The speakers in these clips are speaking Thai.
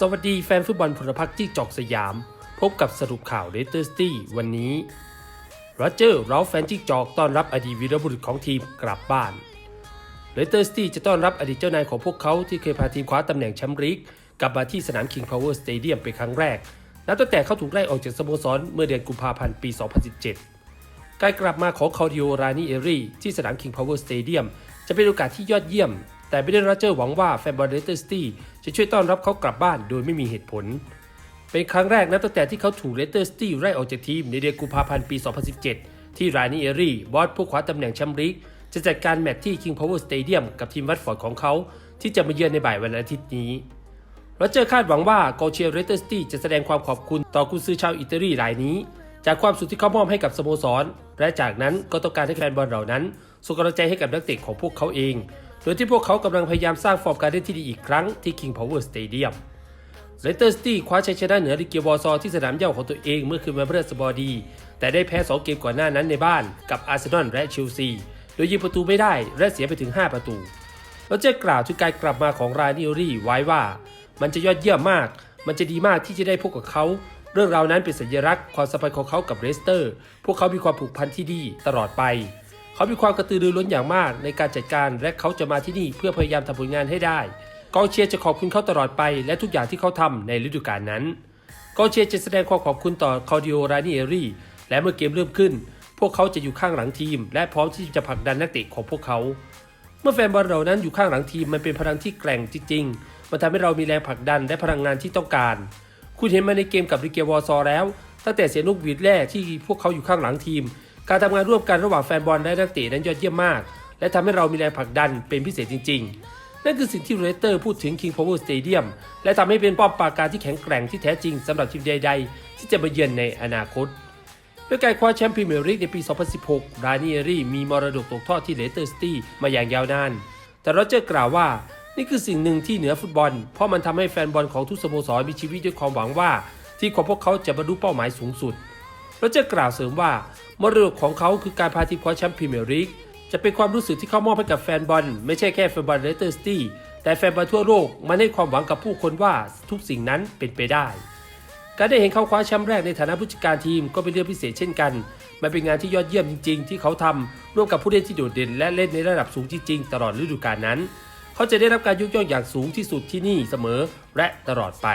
สวัสดีแฟนฟุตบอลพลพรรคที่จอกสยาม พบกับสรุปข่าวเลสเตอร์สตี้วันนี้โรเจอร์เราแฟนจิกจอกต้อนรับอดีตวีรบุรุษของทีมกลับบ้านเลสเตอร์สตี้จะต้อนรับอดีตเจ้านายของพวกเขาที่เคยพาทีมคว้าตำแหน่งแชมป์ลีกกลับมาที่สนาม King Power Stadium เป็นครั้งแรก นับตั้งแต่เขาถูกไล่ออกจากสโมสรเมื่อเดือนกุมภาพันธ์ปี 2017 การกลับมาของคาร์ดิโอรานิเอรีที่สนาม King Power Stadium จะเป็นโอกาสที่ยอดเยี่ยม แต่ไม่ได้โรเจอร์หวังว่าแฟนบอลเลสเตอร์สตี้จะช่วยต้อนรับเขากลับบ้านโดยไม่มีเหตุผล เป็นครั้งแรกนับตั้งแต่ที่เขาถูกเลสเตอร์สตี้ไล่ออกจากทีมในเดือนกุมภาพันธ์ปี 2017 ที่รานิเอรีบอสผู้คว้าตำแหน่งแชมป์ลีกจะจัดการแมตช์ที่ King Power Stadium กับทีมวัตฟอร์ดของเขา ที่จะมาเยือนในบ่ายวันอาทิตย์นี้โรเจอร์คาดหวังว่ากอเชียร์เรสเตอร์สตี้จะแสดงความขอบคุณต่อกุนซือชาวอิตาลีรายนี้ จากความสุขที่เขามอบให้กับสโมสร และจากนั้นก็ต้องการให้แฟนบอลเหล่านั้นส่งกำลังใจให้กับนักเตะของพวกเขาเอง โดยที่พวกเขากำลังพยายามสร้างฟอร์มการเล่นที่ดีอีกครั้งที่ King Power Stadium เลสเตอร์สตี้คว้าชัยชนะเหนือลิเกียวอร์ซอที่สนามเย้าของตัวเองเมื่อคืนวันพฤหัสบดี แต่ได้แพ้ 2 เกมก่อนหน้านั้นในบ้านกับอาร์เซนอลและเชลซี โดยยิงประตูไม่ได้และเสียไปถึง 5 ประตูโรเจอร์กล่าวถึงการกลับมาของรานิโอรี่ไว้ว่า มันจะยอดเยี่ยมมาก มันจะดีมากที่จะได้พบกับเขา เรื่องราวนั้นเป็นสัญลักษณ์ความสัมพันธ์ของเขากับเรสเตอร์ พวกเขามีความผูกพันที่ดีตลอดไป เขามีความกระตือรือร้นอย่างมากในการจัดการและเขาจะมาที่นี่เพื่อพยายามทำผลงานให้ได้ กองเชียร์จะขอบคุณเขาตลอดไป และทุกอย่างที่เขาทำในฤดูกาลนั้น กองเชียร์จะแสดงความขอบคุณต่อคาร์ดิโอรานิเอรีและเมื่อเกมเริ่มขึ้น พวกเขาจะอยู่ข้างหลังทีม และพร้อมที่จะผลักดันนักเตะของพวกเขา เมื่อแฟนบอลเหล่านั้นอยู่ข้างหลังทีมมันเป็นพลังที่แกร่งจริงๆ มันทำให้เรามีแรงผลักดันและพลังงานที่ต้องการ คุณเห็นมาในเกมกับริเกวอร์ซอแล้ว ตั้งแต่เสียงนกหวีดแรกที่พวกเขาอยู่ข้างหลังทีม การทำงานร่วมกันระหว่างแฟนบอลและนักเตะนั้นยอดเยี่ยมมาก และทำให้เรามีแรงผลักดันเป็นพิเศษจริง ๆ นั่นคือสิ่งที่เรสเตอร์พูดถึง King Power Stadium และทำให้เป็นป้อมปราการที่แข็งแกร่งที่แท้จริงสำหรับทีมใด ๆ ที่จะมาเยือนในอนาคตด้วยการคว้าแชมป์พรีเมียร์ลีกในปี 2016 รานิเอรี่มีมรดกตกทอดที่เลสเตอร์ซิตี้มาอย่างยาวนาน แต่โรเจอร์กล่าวว่า นี่คือสิ่งหนึ่งที่เหนือฟุตบอล เพราะมันทำให้แฟนบอลของทุกสโมสรมีชีวิตด้วยความหวังว่า ที่ของพวกเขาจะบรรลุเป้าหมายสูงสุด โรเจอร์กล่าวเสริมว่ามรดกของเขาคือการพาทีมคว้าแชมป์พรีเมียร์ลีกจะเป็นความรู้สึกที่เขามอบให้กับแฟนบอล ไม่ใช่แค่แฟนบอลเลสเตอร์ซิตี้แต่แฟนบอลทั่วโลกมันให้ความหวังกับผู้คนว่าทุกสิ่งนั้นเป็นไปได้ การได้เห็นเขาคว้าแชมป์แรกในฐานะผู้จัดการทีมก็เป็นเรื่องพิเศษเช่นกัน มันเป็นงานที่ยอดเยี่ยมจริง ๆ ที่เขาทำร่วมกับผู้เล่นที่โดดเด่น และเล่นในระดับสูงจริงๆตลอดฤดูกาลนั้น เขาจะได้รับการยกย่องอย่างสูงที่สุดที่นี่เสมอและตลอดไป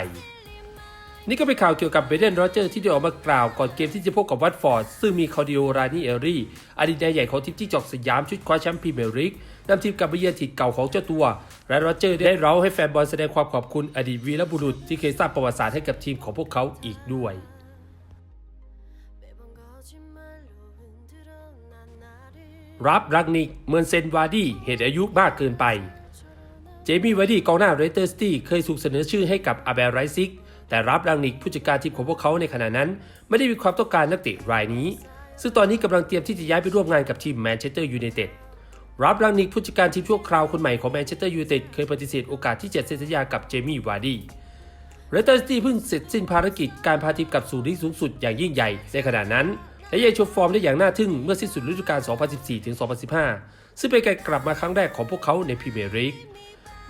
นี่ก็เป็นข่าวเกี่ยวกับเบเดนโรเจอร์ที่ได้ออกมากล่าวก่อนเกมที่จะพบกับวัตฟอร์ด ซึ่งมีคาร์ดิโอรานิเอรี่อดีตนายใหญ่ของทีมที่จอกสยามชุดคว้าแชมป์พรีเมียร์ลีกนำทีมกลับไปเยือนถิ่นเก่าของเจ้าตัว และโรเจอร์ได้เร้าให้แฟนบอลแสดงความขอบคุณอดีตวีรบุรุษที่เคยสร้างประวัติศาสตร์ให้กับทีมของพวกเขาอีกด้วยรับรักนิกเมือนเซนวาดี้เหตุอายุมากเกินไป เจมี่วาร์ดี้กองหน้าเรเตอร์สตี้เคยถูกเสนอชื่อให้กับอาเบลไรซิก แต่รับรังนิกผู้จัดการทีมของพวกเขาในขณะนั้น ไม่ได้มีความต้องการนักเตะรายนี้ ซึ่งตอนนี้กำลังเตรียมที่จะย้ายไปร่วมงานกับทีมแมนเชสเตอร์ยูไนเต็ดรับรังนิกผู้จัดการทีมชั่วคราวคนใหม่ของแมนเชสเตอร์ยูไนเต็ดเคยปฏิเสธโอกาสที่จะเซ็นสัญญากับเจมี่วาร์ดี้เรสเตอร์สตี้เพิ่งเสร็จสิ้นภารกิจการพาทีมกลับสู่ลีกสูงสุดอย่างยิ่งใหญ่ในขณะนั้น และยังโชว์ฟอร์มได้อย่างน่าทึ่งเมื่อสิ้นสุดฤดูกาล 2014-2015 ซึ่งเป็นการกลับมาครั้งแรกของพวกเขาในพรีเมียร์ลีก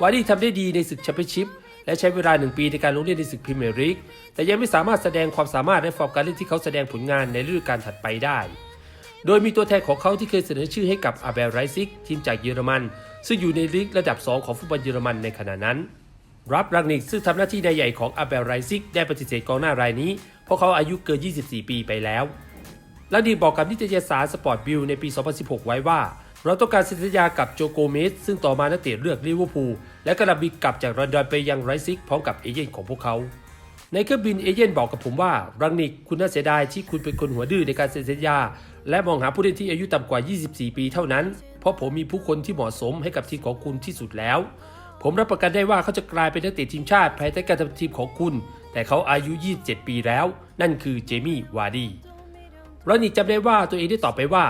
วาร์ดี้ทำได้ดีในศึกแชมเปี้ยนชิพ และใช้เวลาหนึ่งปีในการลงเล่นในศึกพรีเมียร์ลีก แต่ยังไม่สามารถแสดงความสามารถและฟอร์มการเล่นที่เขาแสดงผลงานในฤดูกาลถัดไปได้ โดยมีตัวแทนของเขาที่เคยเสนอชื่อให้กับอาเบลไรซิก ทีมจากเยอรมัน ซึ่งอยู่ในลีกระดับ 2 ของฟุตบอลเยอรมันในขณะนั้นรับรักนิกซึ่งทำหน้าที่นายใหญ่ของอาเบลไรซิก ได้ปฏิเสธกองหน้ารายนี้ เพราะเขาอายุเกิน 24 ปีไปแล้วลักดีบอกกับนิตยสารสปอร์ตบิลในปี 2016 ไว้ว่า เราต้องการเซ็นสัญญากับโจโกเมสซึ่งต่อมานักเตะเลือกลิเวอร์พูลและกระดับบินกลับจากลอนดอนไปยังไรซิกพร้อมกับเอเย่นของพวกเขา ในเครื่องบินเอเย่นบอกกับผมว่า รังนิกคุณน่าเสียดายที่คุณเป็นคนหัวดื้อในการเซ็นสัญญา และมองหาผู้เล่นที่อายุต่ำกว่า 24 ปีเท่านั้น เพราะผมมีผู้คนที่เหมาะสมให้กับทีมของคุณที่สุดแล้ว ผมรับประกันได้ว่าเขาจะกลายเป็นนักเตะทีมชาติภายใต้การทำทีมของคุณ แต่เขาอายุ 27 ปีแล้ว นั่นคือเจมี่วาร์ดีรันิกจำได้ว่าตัวเองได้ตอบไปว่า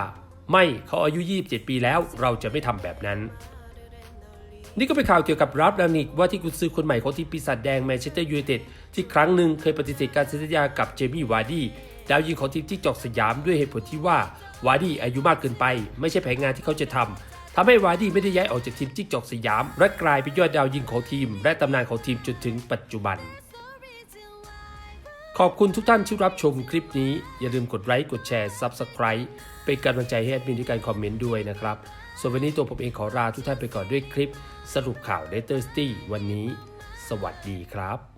ไม่เขาอายุ 27 ปีแล้วเราจะไม่ทำแบบนั้น นี่ก็เป็นข่าวเกี่ยวกับรับรันิกว่าที่กุนซือคนใหม่ของทีมปีศาจแดงแมนเชสเตอร์ยูไนเต็ดที่ครั้งหนึ่งเคยปฏิเสธการเซ็นสัญญากับเจมี่วาร์ดี้ดาวยิงของทีมที่จอกสยามด้วยเหตุผลที่ว่าวาร์ดี้อายุมากเกินไป ไม่ใช่แผนงานที่เขาจะทำทำให้วาร์ดี้ไม่ได้ย้ายออกจากทีมจิ๊กจอกสยาม และกลายเป็นยอดดาวยิงของทีม และตำนานของทีมจนถึงปัจจุบัน ขอบคุณทุกท่านที่รับชมคลิปนี้ อย่าลืมกดไลค์กดแชร์ Subscribe เป็นกำลังใจให้แอดมินด้วยการคอมเมนต์ด้วยนะครับ ส่วนวันนี้ตัวผมเองขอลาทุกท่านไปก่อนด้วยคลิป สรุปข่าว l a t e r City วันนี้ สวัสดีครับ